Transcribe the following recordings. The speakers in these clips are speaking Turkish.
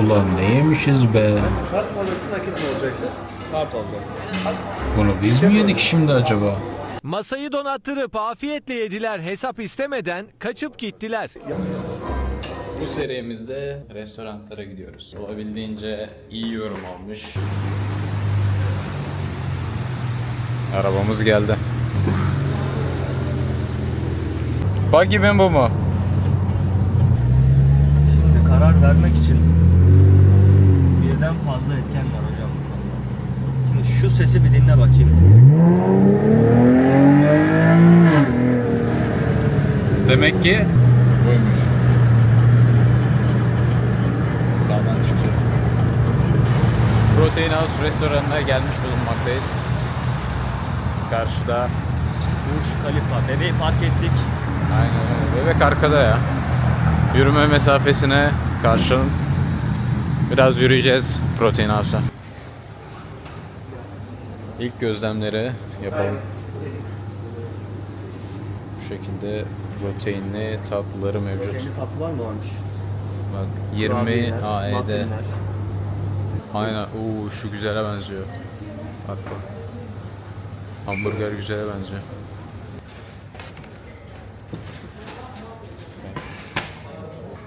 Ulan ne yemişiz be. Kart mı alacaktı nakit mi olacaktı? Kart oldu. Bunu biz mi yedik şimdi acaba? Masayı donattırıp afiyetle yediler hesap istemeden kaçıp gittiler. Bu serimizde restoranlara gidiyoruz. Olabildiğince iyi yorum almış. Arabamız geldi. Buggy mi bu mu? Şimdi karar vermek için fazla etken var hocam. Şimdi şu sesi bir dinle bakayım. Demek ki buymuş. Sağdan çıkacağız. Protein House restoranına gelmiş bulunmaktayız. Karşıda Burj Khalifa. Bebeği park ettik. Aynen öyle. Bebek arkada ya. Yürüme mesafesine karşın biraz yürüyeceğiz Protein House'a. İlk gözlemleri yapalım. Bu şekilde proteinli tatlıları mevcut. Kendi tatlılar mı varmış? Bak 20 Kurabiyeler, AED. muffinler. Aynen. Oo şu güzele benziyor. Bak bak. Hamburger güzele benziyor.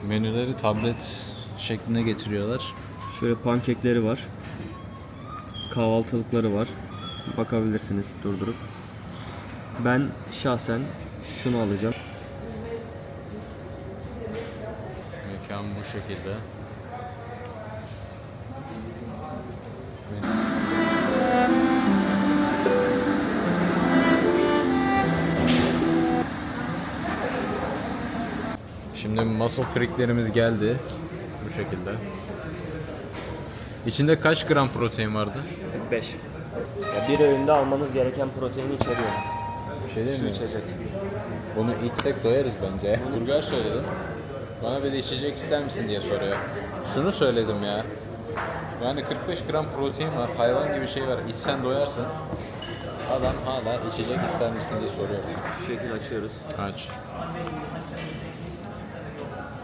Menüleri tablet şekline getiriyorlar. Şöyle pankekleri var. Kahvaltılıkları var. Bakabilirsiniz durdurup. Ben şahsen şunu alacağım. Mekan bu şekilde. Şimdi muscle freaklerimiz geldi. Bu şekilde. İçinde kaç gram protein vardı? 45. Ya bir öğünde almanız gereken proteini içeriyor. Bir şey değil Şu mi? içecek. Bunu içsek doyarız bence. Burger söyledim. Bana bir de içecek ister misin diye soruyor. Şunu söyledim ya. Yani 45 gram protein var, hayvan gibi şey var. İçsen doyarsın. Adam hala içecek ister misin diye soruyor. Şu şekil açıyoruz. Aç.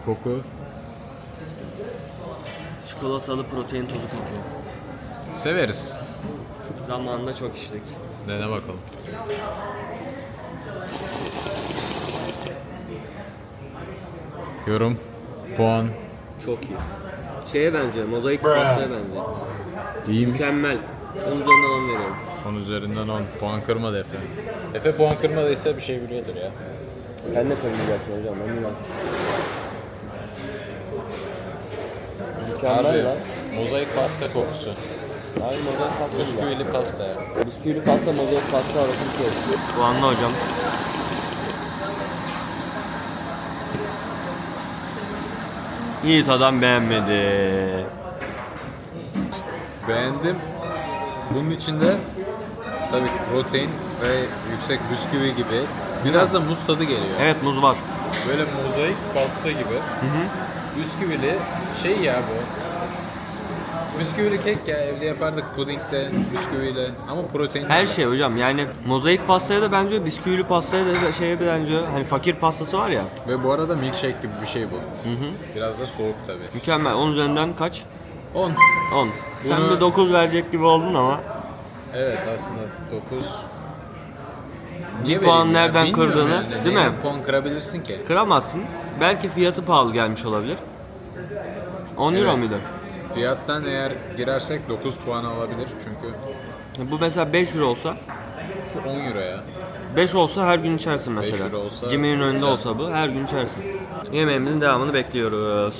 Koku. Çikolatalı protein tozu kokuyor. Severiz. Zamanında çok içtik. Dene bakalım. Yorum. Puan. Çok iyi. Şeye benziyor, mozaik pastaya benziyor. İyiymiş. Mükemmel. Onun üzerinden 10 veriyorum. 10 üzerinden 10. Puan kırmadı Efe. Efe puan kırmadıysa bir şey biliyordur ya. Sen de kırmayacaksın hocam, emin Mükemmel lan. Mozaik pasta kokusu. Abi mozaik pasta. Bisküvili pasta ya. Bisküvili pasta, mozaik pasta arasını şey. Bu anla hocam. Yiğit adam beğenmedi. Beğendim. Bunun içinde tabii protein ve yüksek bisküvi gibi biraz da muz tadı geliyor. Evet muz var. Böyle mozaik pasta gibi. Bisküvili şey ya bu. Bisküvili kek ya evde yapardık pudingle, bisküviyle ama protein Her şey hocam yani mozaik pastaya da benziyor, bisküvili pastaya da şeye benziyor. Hani fakir pastası var ya. Ve bu arada milkshake gibi bir şey bu. Biraz da soğuk tabii. Mükemmel. 10 üzerinden kaç? 10. 10. Sen Bunu- bir 9 verecek gibi oldun ama. Evet aslında 9. Bir puan nereden kırdığını, değil mi? puan kırabilirsin ki? Kıramazsın. Belki fiyatı pahalı gelmiş olabilir. 10 euro Evet. muydu? Fiyattan eğer girersek 9 puan alabilir çünkü Bu mesela 5 euro olsa, şu 10 euro ya. 5 olsa her gün içersin mesela. euro olsa- Jimmy'nin önünde olsa bu, her gün içersin. Yemeğimizin devamını bekliyoruz.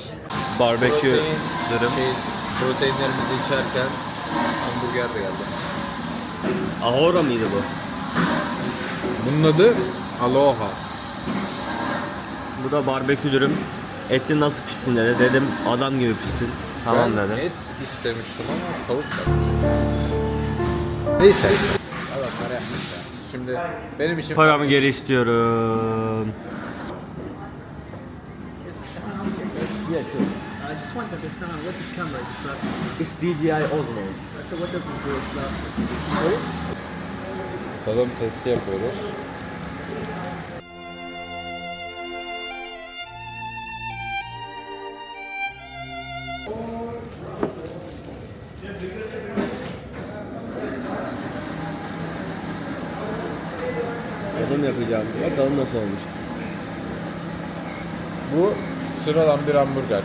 Barbekü Protein, dürüm. şey, proteinlerimizi içerken hamburger de geldi. Ahora mıydı bu? Bunun adı Aloha. Bu da barbekü dürüm. Eti nasıl pişsin dedi. Dedim adam gibi pişsin. Tamam ben et istemiştim ama tavuk yapmış. Neyse. Adamlar yapmış ya. Şimdi benim için Paramı geri istiyorum. I just want them to sound what this camera is. It's DJI Osmo. so what does it do? It's Tadım testi yapıyoruz. Tadım yapacağım. Bakalım nasıl olmuş. Bu sıradan bir hamburger.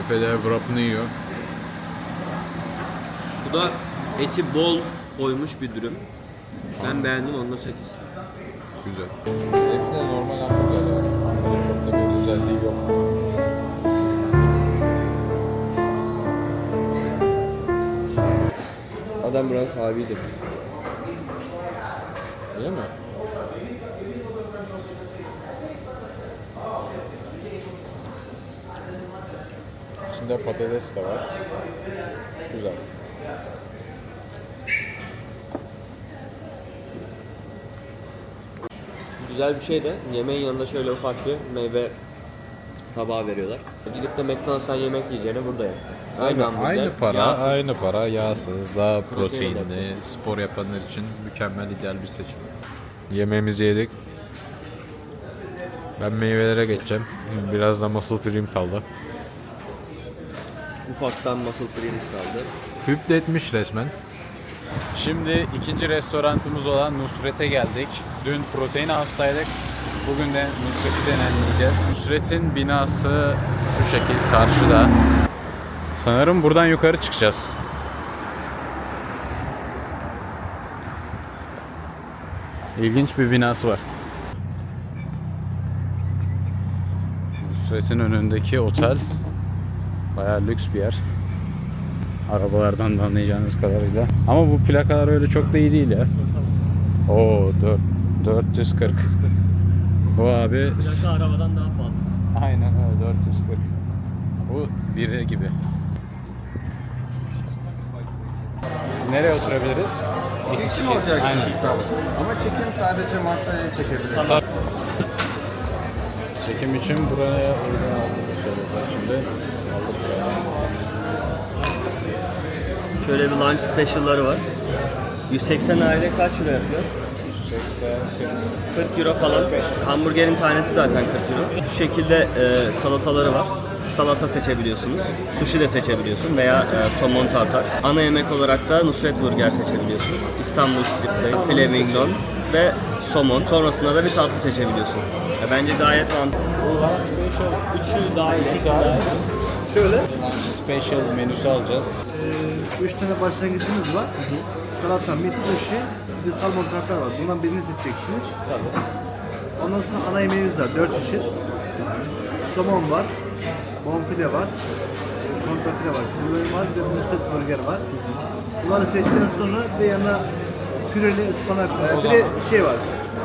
Efe de wrap'ını yiyor. Bu da eti bol koymuş bir dürüm. Ben beğendim onda 8. Güzel. Efe de normal hamburger ya. Çok da bir özelliği yok. Adam biraz sahibiydi. Değil mi? İçinde patates de var. Güzel. Güzel bir şey de yemeğin yanında şöyle ufak bir meyve tabağı veriyorlar. Gidip de McDonald's'tan yemek yiyeceğine burada ye. Aynı hamburger, aynı para, yağsız. aynı para, yağsız, daha Protein proteinli, spor yapanlar için mükemmel ideal bir seçim. Yemeğimizi yedik. Ben meyvelere geçeceğim. Biraz da muscle cream kaldı. Ufaktan muscle free'miz kaldı. Hüpletmiş resmen. Şimdi ikinci restorantımız olan Nusret'e geldik. Dün Protein House'daydık. Bugün de Nusret'i deneyimleyeceğiz. Nusret'in binası şu şekil karşıda. Sanırım buradan yukarı çıkacağız. İlginç bir binası var. Nusret'in önündeki otel bayağı lüks bir yer. Arabalardan da anlayacağınız kadarıyla. Ama bu plakalar öyle çok da iyi değil ya. Oo 4 440. Bu abi Plaka arabadan daha pahalı. aynen öyle 440. Bu biri gibi. Nereye oturabiliriz? İki kişi mi olacaksınız? Tamam. Ama çekim sadece masaya çekebilirsiniz. Çekim için buraya uygun aldığını söylediler şimdi. Aldık buraya. Şöyle bir lunch special'ları var. 180 aile kaç euro yapıyor? 40 euro falan. Hamburgerin tanesi zaten 40 euro. Şu şekilde e, salataları var. Salata seçebiliyorsunuz. Sushi de seçebiliyorsun veya e, somon tartar. Ana yemek olarak da Nusret Burger seçebiliyorsun. İstanbul Strip'te filet mignon ve somon. Sonrasında da bir tatlı seçebiliyorsun. Ya bence gayet mantıklı. Üçü. Üçü dahil. Şöyle, Special menüsü alacağız. e, üç tane başlangıcımız var. Salata, mit sushi, bir de salmon tartar var. Bundan birini seçeceksiniz. Ondan sonra ana yemeğimiz var, dört çeşit. Somon var, bonfile var, kontrafile var, sirloin var, bir de burger var. Bunları seçtikten sonra bir de yanına püreli ıspanak var. Bir de şey var,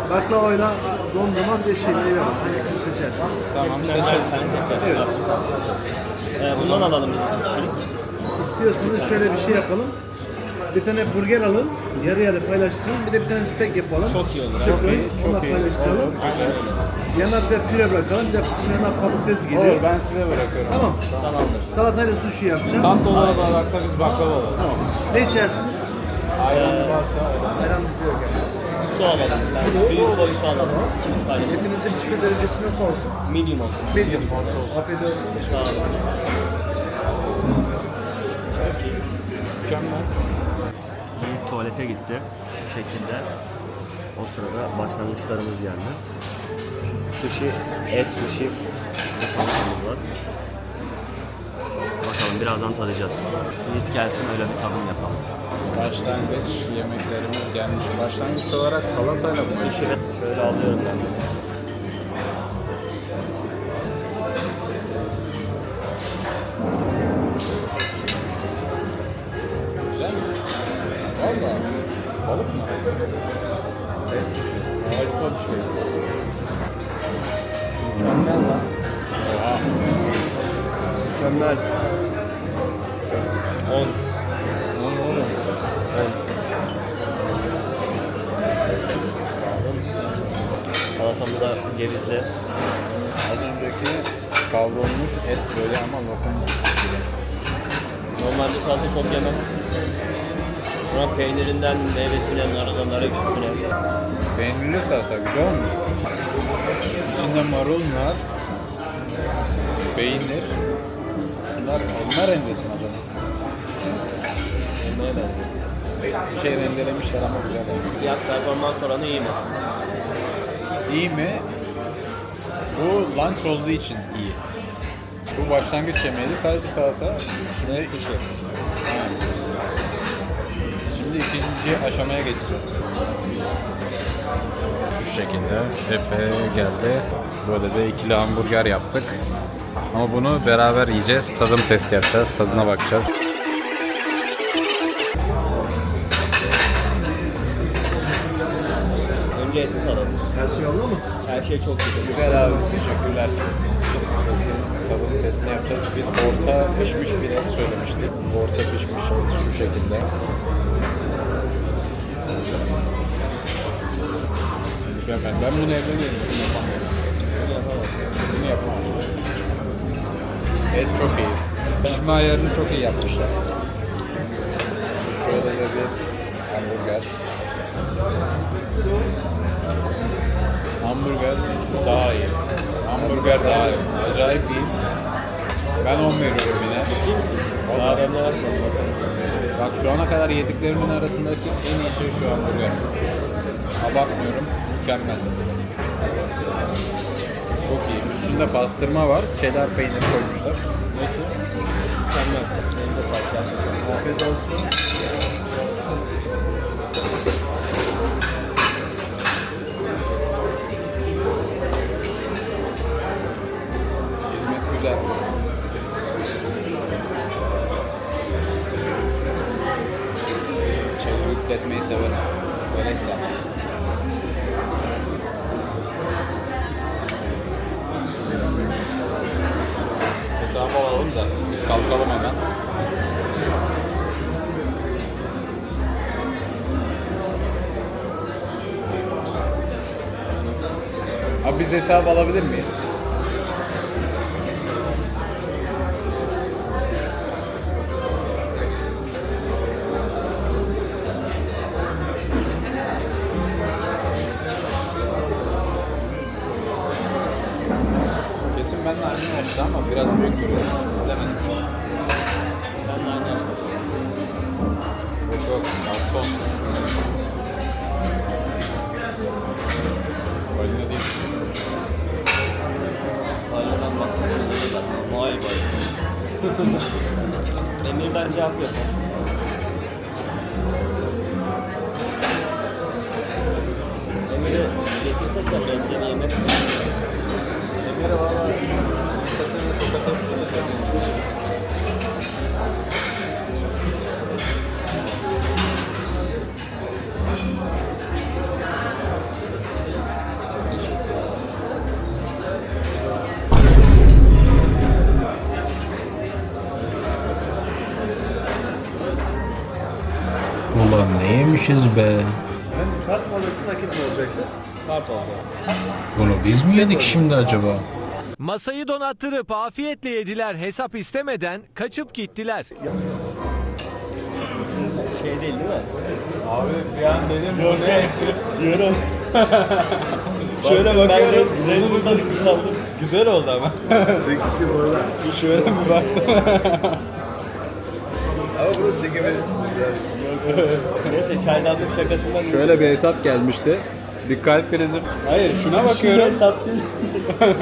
baklavayla dondurma bir de şey meyve var. Hangisini seçersiniz? Tamam seçelim. Evet. Ee, bundan alalım bir kişilik. İstiyorsanız şöyle bir şey yapalım. Bir tane burger alın, yarı yarı paylaştırın. Bir de bir tane steak yapalım. Çok iyi olur. Steak onu da paylaştıralım. Yanına bir de püre bırakalım. Bir de yanına patates geliyor. Olur ben size bırakıyorum. Tamam. Tamamdır. Salatayla sushi yapacağım. Tatlı olarak da biz baklava alalım. Tamam. Ne içersiniz? Ayran varsa Ayran bize yok yani. Su alalım. Büyük boy su alalım. Etinizin pişme derecesi nasıl olsun? Medium olsun. Medium. Afiyet olsun. Sağ olun. Mükemmel. Büyük tuvalete gitti. Bu şekilde. O sırada başlangıçlarımız geldi. Sushi, et sushi ve salatamız var. Bakalım birazdan tadacağız. Biz gelsin öyle bir tadım yapalım. Başlangıç yemeklerimiz gelmiş. Başlangıç olarak salatayla mı? Şöyle, şöyle alıyorum ben. Mükemmel. 10. Lan oğlum. Salatamı da cevizli. Az önceki kavrulmuş et böyle ama lokum gibi. Normalde salata çok yemem. Ama peynirinden meyvesine, narına, nar ekşisine. Peynirli salata güzel olmuş. İçinde marul, nar, peynir. Şunlar elma rendesi mi acaba? Elmaya benziyor. Bir şey rendelemişler ama güzel olmuş. Fiyat performans oranı iyi mi? İyi mi? Bu lunch olduğu için iyi. Bu başlangıç yemeğiydi. Sadece salata. Şimdi iki. Şimdi ikinci aşamaya geçeceğiz. Şu şekilde Efe geldi. Böyle de ikili hamburger yaptık. Ama bunu beraber yiyeceğiz. Tadım test yapacağız. Tadına bakacağız. Önce eti alalım. Her şey yolunda mı? Her şey çok güzel. Güzel abi teşekkürler. Tadım testini yapacağız. Biz orta pişmiş bir et söylemiştik. Orta pişmiş et şu şekilde. Mükemmel. Ben bunu evde de yedim. Bunu yapamam. Bunu yapamam. Et çok iyi. Pişme ayarını çok iyi yapmışlar. Şöyle de bir hamburger. Hamburger daha iyi. Hamburger daha iyi. Acayip iyi. Ben 10 veriyorum yine. Daha demle var? Bak şu ana kadar yediklerimin arasındaki en iyi şey şu hamburger. Abartmıyorum. Mükemmel. Çok iyi. Üstünde pastırma var. Cheddar peyniri koymuşlar. Mükemmel. Benim de farklı. Afiyet olsun. Hizmet güzel. Çeviri yükletmeyi severim. Velessa. Hesabı Biz hesap alabilir miyiz? Emir bence hak yapar. Yemişiz be? Ben kart mı alacaktı, nakit mi olacaktı? Kart oldu. Bunu biz mi yedik şimdi acaba? Masayı donattırıp afiyetle yediler hesap istemeden kaçıp gittiler. Şey değil değil mi? Abi bir an dedim bu ne? Diyorum. Şöyle bakıyorum. Güzel oldu ama. Zekisi bu arada. Şöyle bir baktım. Ama bunu çekebilirsiniz yani. Neyse çaydanlık şakasından Şöyle bir hesap gelmişti. Bir kalp krizi. Hayır şuna bakıyorum. hesap değil.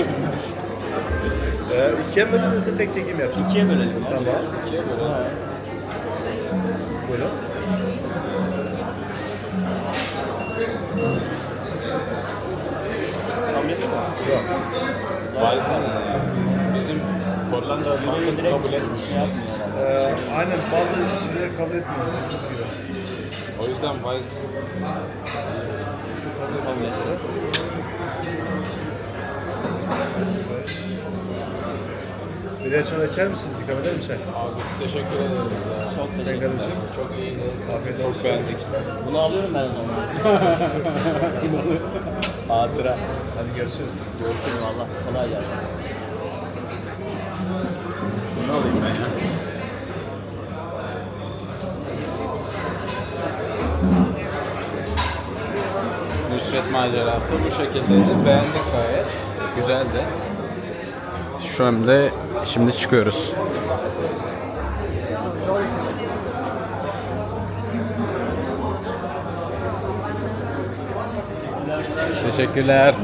Ee, ikiye bölünürse tek çekim yapacağız. İkiye bölelim ya. Tamam. Buyurun. Kamyon mu? Yok. Vay Bizim Hollanda markası kabul etmiş. Şey yapmıyor. Ee, aynen bazı kişileri kabul etmiyor. gibi. O yüzden Vice Kabul mesela. Birer çay içer misiniz? İkram eder mi çay? abi teşekkür ederiz ya. Çok Ben teşekkür kardeşim. Çok iyiydi. Afiyet Çok olsun. beğendik. Bunu alıyorum ben o zaman. Hatıra. Hadi görüşürüz. Görüşürüz valla. Kolay gelsin. Şunu alayım ben ya. Macerası bu şekildeydi. Beğendik gayet. Güzeldi. Şu anda şimdi çıkıyoruz. Teşekkürler.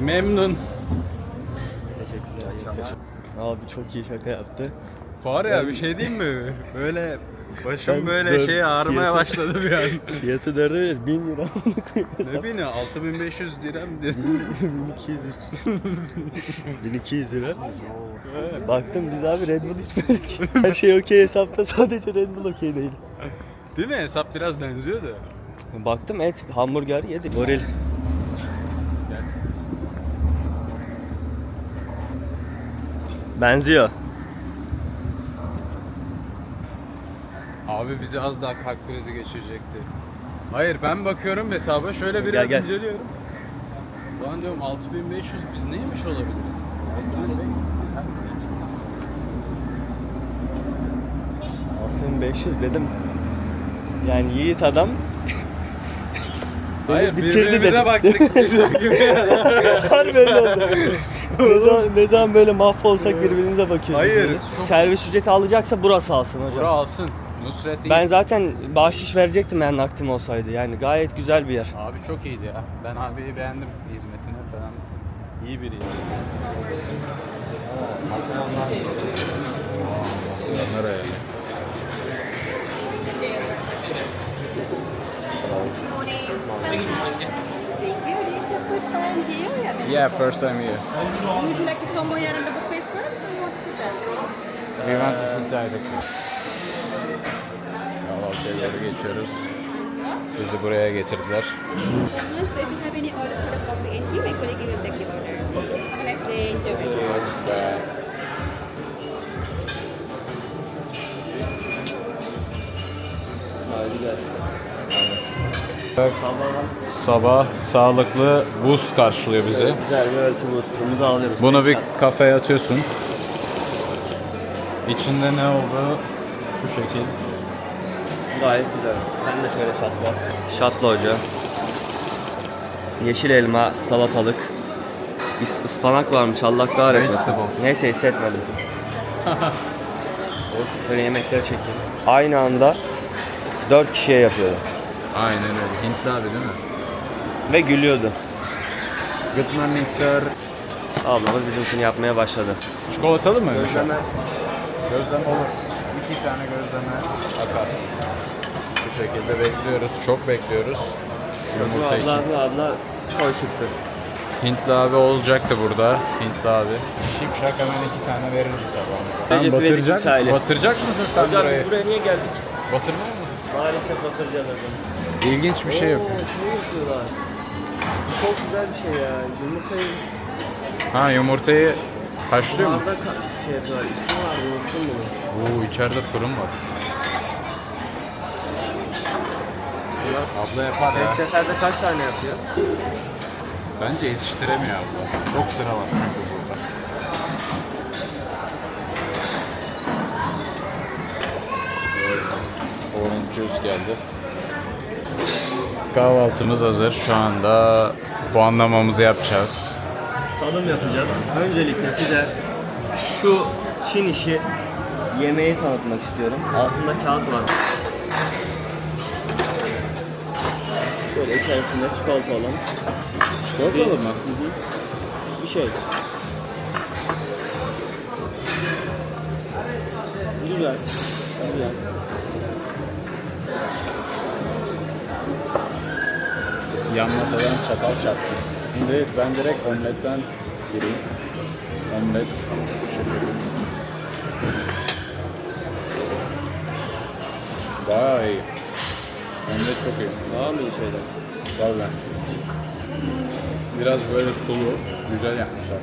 Memnun. Teşekkürler. Abi çok iyi şaka yaptı. Var ya bir şey değil mi? Böyle başım Ben böyle dört- şey ağrımaya fiyatı- başladı bir an. Fiyatı dörde veriyoruz. 1000 lira. ne bileyim 6500 dirhem dedim. 1200 1200 lira. Baktım biz abi Red Bull içmedik. Her şey okey hesapta sadece Red Bull okey değil. Değil mi? Hesap biraz benziyordu. Baktım et, hamburger yedik. Goril. Benziyor. Abi bizi az daha kalp krizi geçirecekti. Hayır ben bakıyorum hesaba şöyle biraz gel. inceliyorum. Ulan diyorum 6500 biz neymiş olabiliriz? 6500 dedim. Yani yiğit adam Hayır bitirdi birbirimize dedim. baktık biz gibi. Harbi öyle oldu. ne, zaman, ne zaman böyle mahvolsak birbirimize bakıyoruz. Hayır, böyle. çok- Servis ücreti alacaksa burası alsın hocam. Bura alsın. Nusret iyi. Ben zaten bahşiş verecektim eğer nakdim olsaydı. Yani gayet güzel bir yer. Abi çok iyiydi ya. Ben abiyi beğendim hizmetini falan. İyi biri yani. Nereye? First time here? Yeah. First time here. Would you like to come here in the buffet first or you want to sit down? We want to sit directly. Doğru geçiyoruz. Bizi buraya getirdiler. Yes, so if you have any order for the coffee and tea, my colleague will take your order. Have a nice day. Enjoy. Sabah sağlıklı boost karşılıyor bizi. Güzel bir ölçü boostumuzu alıyoruz. Bunu bir kafeye atıyorsun. İçinde ne olduğu şu şekil. Gayet güzel. Sen de şöyle şatla. Şatla hoca. Yeşil elma, salatalık. Is- ıspanak varmış Allah kahretmesin. Neyse hissetmedim. Şöyle yemekleri çekeyim. Aynı anda 4 kişiye yapıyordu. Aynen öyle. Hintli abi değil mi? Ve gülüyordu. Good morning sir. Ablamız bizimkini yapmaya başladı. Çikolatalı mı? Gözleme. Gözleme olur. İki tane gözleme akar. Şekilde bekliyoruz. Çok bekliyoruz. Yumurta için. Abla abla abla koy çıktı. Hintli abi olacaktı burada. Hintli abi. Şipşak hemen iki tane verirdi tabağımıza. Sen Recep İvedik batıracak, misali. batıracak mısın sen burayı? buraya niye geldik? Batırmıyor musun? Maalesef batıracağız hocam. İlginç bir şey yapıyor. Oo, şey yapıyorlar. Çok güzel bir şey ya. Yumurtayı Ha yumurtayı haşlıyor mu? buharda ka- şey yapıyorlar. İsmi var unuttum bunu. Oo içeride fırın var. Abla yapar ya. Tek seferde kaç tane yapıyor? Bence yetiştiremiyor abla. Çok sıra var çünkü burada. Orange juice geldi. Kahvaltımız hazır. Şu anda puanlamamızı yapacağız. Tadım yapacağız. Öncelikle size şu Çin işi yemeği tanıtmak istiyorum. Altında kağıt var. İçerisinde çikolata olan Çikolatalı mı? Hı hı. bir şey. Güzel. Güzel. Yan masadan çatal çaktı. Şimdi ben direkt omletten gireyim. Omlet iyi. Omlet çok iyi. Daha mı iyi şeyler? Vallahi. Biraz böyle sulu, güzel yapmışlar.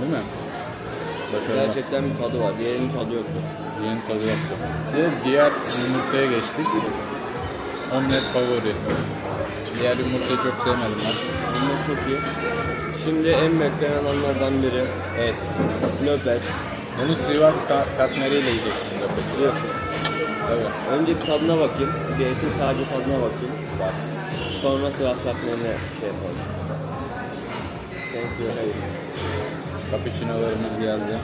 Değil mi? Başarılı. Gerçekten bir tadı var. Diğerinin tadı yoktu. Yeni tadı. Bir de diğer yumurtaya geçtik. Omlet favori. Diğer yumurtayı çok sevmedim ben. Bunlar çok iyi. Şimdi en beklenen anlardan biri et, nöbet. Bunu Sivas ka- katmeriyle yiyeceksin löpeti. Biliyorsun. Tabii. Önce bir tadına bakayım. Bir etin sadece tadına bakayım. Bak. Sonra Sivas katmerine şey yapalım. Thank you. Hayır. Cappuccino'larımız geldi.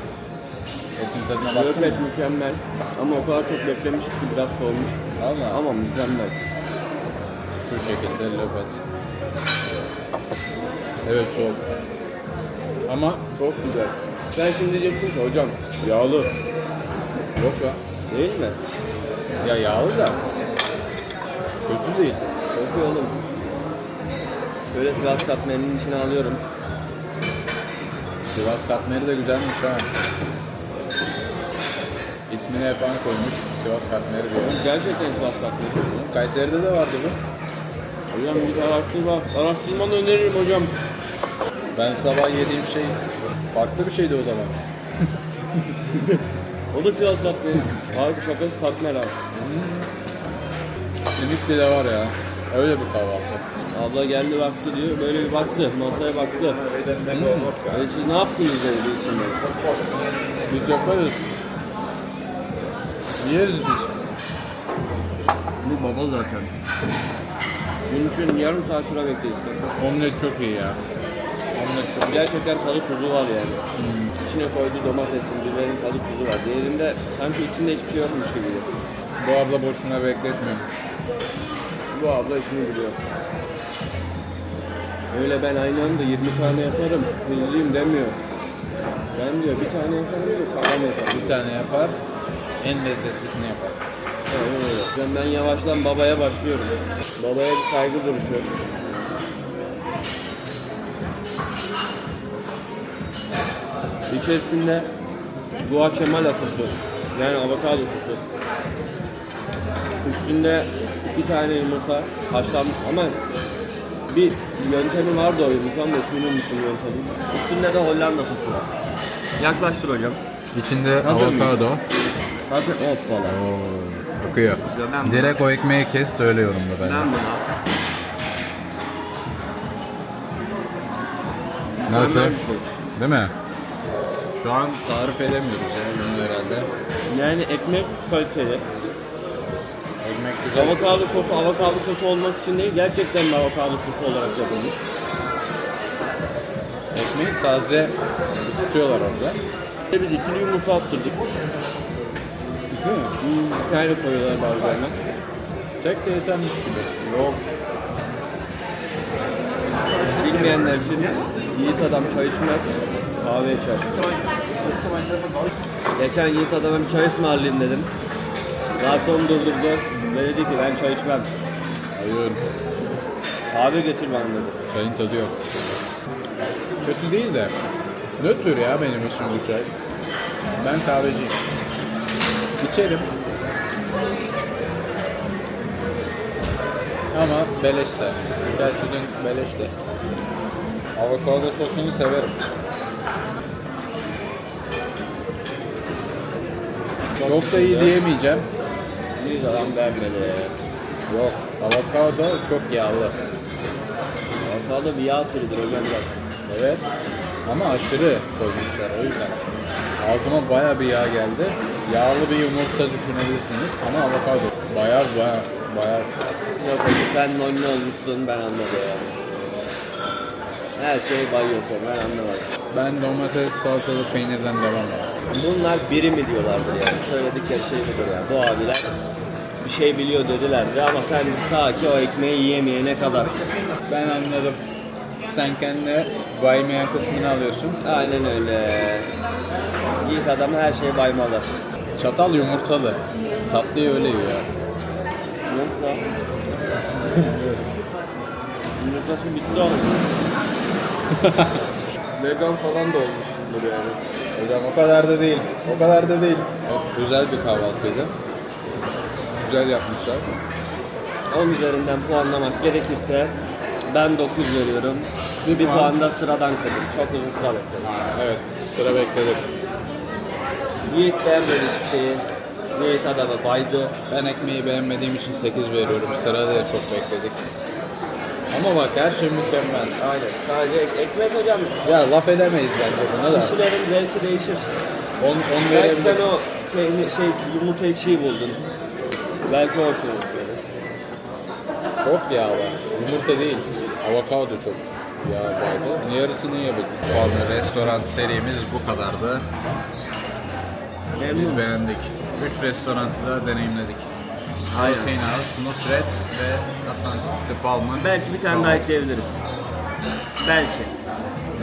Etin tadına bak. Löpet mükemmel. Ama o kadar çok beklemiştik ki biraz soğumuş. Valla. Ama mükemmel. Şu şekilde löpet. Evet soğuk. Ama Çok güzel. Sen şimdi diyeceksin ki hocam yağlı. yok ya. Değil mi? Ya yağlı da. Kötü değil. Çok iyi oğlum. Şöyle Sivas katmerinin içine alıyorum. Sivas katmeri de güzelmiş ha. İsmini yapan koymuş. Sivas katmeri diyor. Gerçekten Sivas katmeri. Kayseri'de de vardı bu. Hocam bir araştırma, araştırmanı öneririm hocam. Ben sabah yediğim şey farklı bir şeydi o zaman. O da Sivas katmeri. Harbi şakası katmer abi. Simitli de var ya. Öyle bir kahvaltı. Abla geldi baktı diyor. Böyle bir baktı. Masaya baktı. Yani siz ne yaptınız dedi içinde. Biz yaparız. Yeriz biz. Bu baba zaten. Bunun için yarım saat sıra bekledik. Omlet çok iyi ya. Çok iyi. Gerçekten tadı tuzu var yani. İçine koyduğu domatesin, biberin tadı tuzu var. Diğerinde sanki içinde hiçbir şey yokmuş gibi. Bu abla boşuna bekletmiyormuş. Bu abla işini biliyor. Öyle ben aynı anda 20 tane yaparım, hızlıyım demiyor. Ben diyor bir tane yaparım diyor, sağlam yaparım. Bir tane yapar, en lezzetlisini yapar. Aynen öyle. Ben yavaştan babaya başlıyorum. Babaya bir saygı duruşu. İçerisinde guacamole sosu, yani avokado sosu. Üstünde iki tane yumurta haşlanmış ama bir yöntemi vardı o yumurtanın da ismini unuttum yöntemi. Üstünde de Hollanda sosu var. Yaklaştır hocam. İçinde Hazır mıyız? avokado. Hadi hoppala. Oo, akıyor. Güzel. Direkt o ekmeği kes de öyle yorumla bence. Ben buna. Nasıl? Mükemmel bir şey. Değil mi? Şu an tarif edemiyoruz ya bunu herhalde. Yani ekmek kaliteli. Ekmek güzel. Avokado sosu avokado sosu olmak için değil, gerçekten bir avokado sosu olarak yapılmış. Ekmeği taze ısıtıyorlar orada. Biz ikili yumurta attırdık. Değil mi? Bir tane koyuyorlar bazılarına. Tek de yetermiş gibi. Yok. Bilmeyenler için Yiğit adam çay içmez, kahve içer. Geçen Yiğit adama bir çay ısmarlayayım dedim. Garson durdurdu ve dedi ki ben çay içmem. Hayır. Kahve getir bana dedi. Çayın tadı yok. Kötü değil de. Nötr ya benim için bu çay. Ben kahveciyim. İçerim. Ama beleşse. Gerçi dün beleşti. Avokado sosunu severim. Çok da iyi diyemeyeceğim. Yiğit adam beğenmedi. Yok. Avokado çok yağlı. Avokado bir yağ türüdür hocam bak. Evet. Ama aşırı koymuşlar o yüzden. Ağzıma baya bir yağ geldi. Yağlı bir yumurta düşünebilirsiniz ama avokado. Bayar bayar bayar. Yok hocam sen nonne olmuşsun ben anladım. Her şey bayıyorsun ben anlamadım. Ben domates, salatalık, peynirden devam ediyorum. Bunlar biri mi diyorlardır yani. Söyledikleri şey midir yani. Bu abiler bir şey biliyor dedilerdi ama sen ta ki o ekmeği yiyemeyene kadar. Ben anladım. Sen kendine baymayan kısmını alıyorsun. Aynen öyle. Yiğit adamı her şey baymalı. Çatal yumurtalı. Tatlıyı öyle yiyor. Yumurta. Yumurtası bitti oğlum. Vegan falan da olmuşsundur yani. Hocam o kadar da değil. O kadar da değil. Güzel bir kahvaltıydı. Güzel yapmışlar. 10 üzerinden puanlamak gerekirse ben 9 veriyorum. Bir Bir, puan. da sıradan kalır. Çok uzun sıra bekledim. Evet. Sıra bekledik. Yiğit beğenmedi hiçbir şeyi. Yiğit adamı baydı. Ben ekmeği beğenmediğim için 8 veriyorum. Sırada da çok bekledik. Ama bak her şey mükemmel. Aynen. Sadece ek- ekmek hocam. Ya laf edemeyiz bence buna da. Kişilerin zevki değişir. 10 10 Belki sen verebiliriz. o peynir, şey yumurtayı çiğ buldun. Belki o şey oldu. Çok yağlı. Yumurta değil. Avokado çok yağ vardı. Yarısını yiyebildik. Puanlı restoran serimiz bu kadardı. Memnun. Biz beğendik. 3 restoranı da deneyimledik. Aynen. Protein House, Nusret ve Atlantis The Palman. Belki bir tane daha ekleyebiliriz. Belki.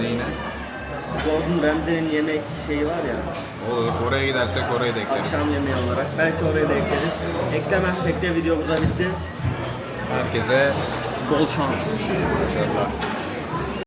Neyine? Gordon Ramsay'nin yemek şeyi var ya, Olur. Oraya gidersek orayı da ekleriz. akşam yemeği olarak. Belki oraya da ekleriz. Eklemezsek de video burada bitti. Herkese Bol şans. başarılar.